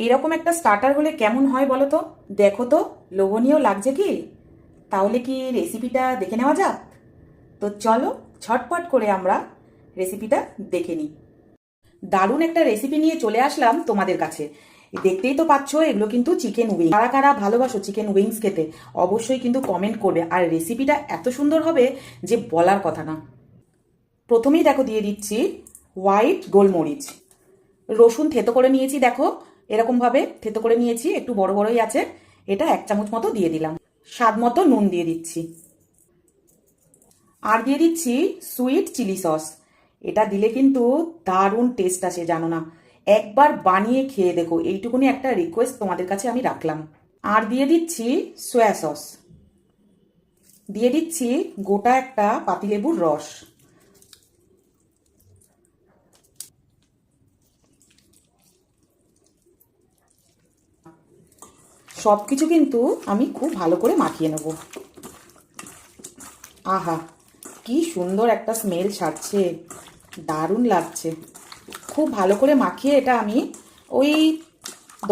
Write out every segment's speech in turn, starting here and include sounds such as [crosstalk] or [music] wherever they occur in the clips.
এরকম একটা স্টার্টার হলে কেমন হয় বলো তো? দেখো তো, লোভনীয় লাগছে কি? তাহলে কি রেসিপিটা দেখে নেওয়া যাক? তো চলো, ছটপট করে আমরা রেসিপিটা দেখে নিই। দারুণ একটা রেসিপি নিয়ে চলে আসলাম তোমাদের কাছে। দেখতেই তো পাচ্ছ, এগুলো কিন্তু চিকেন উইং কারা কারা ভালোবাসো চিকেন উইংস খেতে, অবশ্যই কিন্তু কমেন্ট করবে। আর রেসিপিটা এত সুন্দর হবে যে বলার কথা না। প্রথমেই দেখো দিয়ে দিচ্ছি হোয়াইট গোলমরিচ। রসুন থেতো করে নিয়েছি, দেখো। এরকমভাবে থেতো করে নিয়েছি, একটু বড় বড়ই আছে। এটা এক চামচ মতো দিয়ে দিলাম। স্বাদ মতো নুন দিয়ে দিচ্ছি। আর দিয়ে দিচ্ছি সুইট চিলি সস। এটা দিলে কিন্তু দারুণ টেস্ট আছে জানো না। একবার বানিয়ে খেয়ে দেখো, এইটুকুনি একটা রিকোয়েস্ট তোমাদের কাছে আমি রাখলাম। আর দিয়ে দিচ্ছি সোয়া সস দিয়ে দিচ্ছি গোটা একটা পাতিলেবুর রস। সব কিছু কিন্তু আমি খুব ভালো করে মাখিয়ে নেব। আহা, কি সুন্দর একটা স্মেল ছাড়ছে। দারুণ লাগছে। খুব ভালো করে মাখিয়ে এটা আমি ওই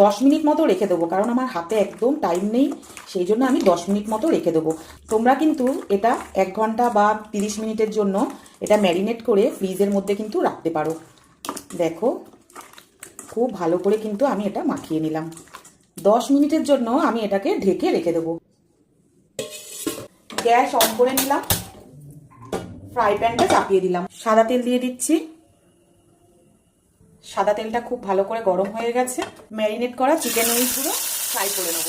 দশ মিনিট মতো রেখে দেবো, কারণ আমার হাতে একদম টাইম নেই, সেই জন্য আমি দশ মিনিট মতো রেখে দেবো। তোমরা কিন্তু এটা এক ঘণ্টা বা তিরিশ মিনিটের জন্য এটা ম্যারিনেট করে ফ্রিজের মধ্যে কিন্তু রাখতে পারো। দেখো, খুব ভালো করে কিন্তু আমি এটা মাখিয়ে নিলাম। দশ মিনিটের জন্য আমি এটাকে ঢেকে রেখে দেবো। গ্যাস অন করে নিলাম। ফ্রাই প্যানটা চাপিয়ে দিলাম। সাদা তেল দিয়ে দিচ্ছি। সাদা তেলটা খুব ভালো করে গরম হয়ে গেছে। ম্যারিনেট করা চিকেন উইংসগুলো ফ্রাই করে নেব।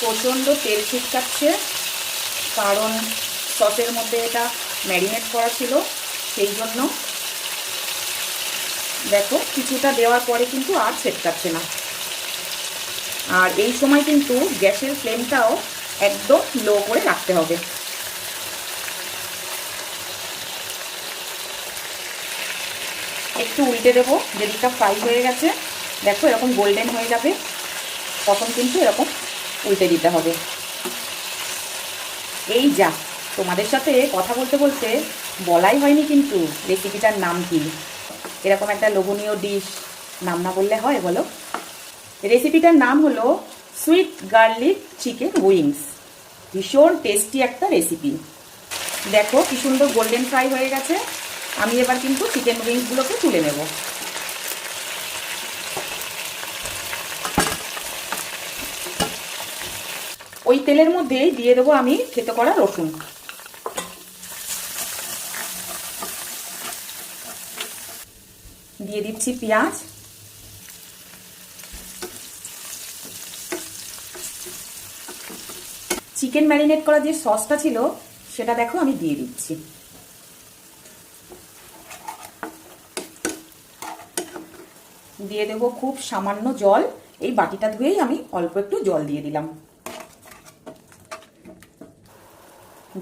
প্রচণ্ড তেল ছিটকাচ্ছে, কারণ সসের মধ্যে এটা ম্যারিনেট করা ছিল, সেই জন্য দেখো, কিছুটা দেওয়ার পরে কিন্তু আর ছেটকাচ্ছে না। আর এই সময় কিন্তু গ্যাসের ফ্লেমটাও একদম লো করে রাখতে হবে। একটু উল্টে দেবো যেদিকটা ফ্রাই হয়ে গেছে। দেখো, এরকম গোল্ডেন হয়ে যাবে। তখন কিন্তু এরকম উল্টে দিতে হবে। এই যা, তোমাদের সাথে কথা বলতে বলতে বলাই হয়নি কিন্তু রেসিপিটার নাম কি? এরকম একটা লোভনীয় ডিশ নাম না বললে হয়, বলো। রেসিপিটার নাম হলো সুইট গার্লিক চিকেন উইংস ভীষণ টেস্টি একটা রেসিপি দেখো কি সুন্দর গোল্ডেন ফ্রাই হয়ে গেছে। আমি এবার কিন্তু চিকেন উইংসগুলোকে তুলে নেব। ওই তেলের মধ্যেই দিয়ে দেবো আমি খেতে করা রসুন। দিয়ে দিচ্ছি পেঁয়াজ। চিকেন ম্যারিনেট করা যে সসটা ছিল, সেটা দেখো আমি দিয়ে দিচ্ছি। দিয়ে দেবো খুব সামান্য জল। এই বাটিটা ধুয়েই আমি অল্প একটু জল দিয়ে দিলাম।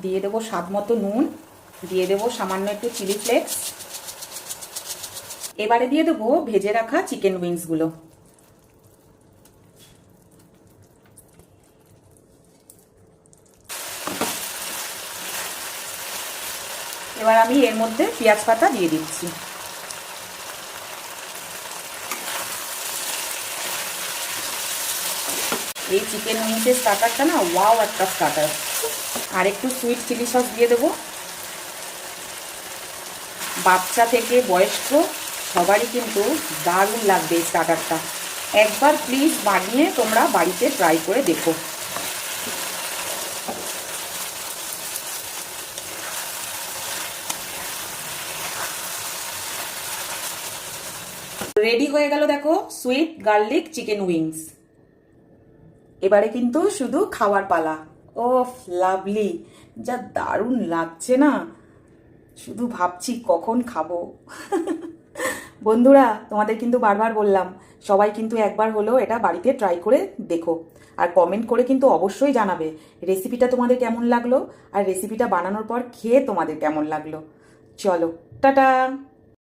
দিয়ে দেবো স্বাদ মতো নুন। দিয়ে দেবো সামান্য একটু চিলি ফ্লেক্স। এবারে দিয়ে দেবো ভেজে রাখা চিকেন উইংসগুলো এবার আমি এর মধ্যে পেঁয়াজ পাতা দিয়ে দিচ্ছি। এই চিকেন উইংসের স্টার্টারটা না ওয়াও একটা স্টার্টার আর একটু সুইট চিলি সস দিয়ে দেবো। বাচ্চা থেকে বয়স্ক সবারই কিন্তু দারুণ লাগবে এই স্টার্টারটা একবার প্লিজ বানিয়ে তোমরা বাড়িতে ট্রাই করে দেখো। রেডি হয়ে গেল দেখো সুইট গার্লিক চিকেন উইংস এবারে কিন্তু শুধু খাওয়ার পালা। ও লাভলি যা দারুণ লাগছে না। শুধু ভাবছি কখন খাব। [laughs] বন্ধুরা, তোমাদের কিন্তু বারবার বললাম, সবাই কিন্তু একবার হলেও এটা বাড়িতে ট্রাই করে দেখো। আর কমেন্ট করে কিন্তু অবশ্যই জানাবে রেসিপিটা তোমাদের কেমন লাগল? আর রেসিপিটা বানানোর পর খেয়ে তোমাদের কেমন লাগল? চলো, টাটা!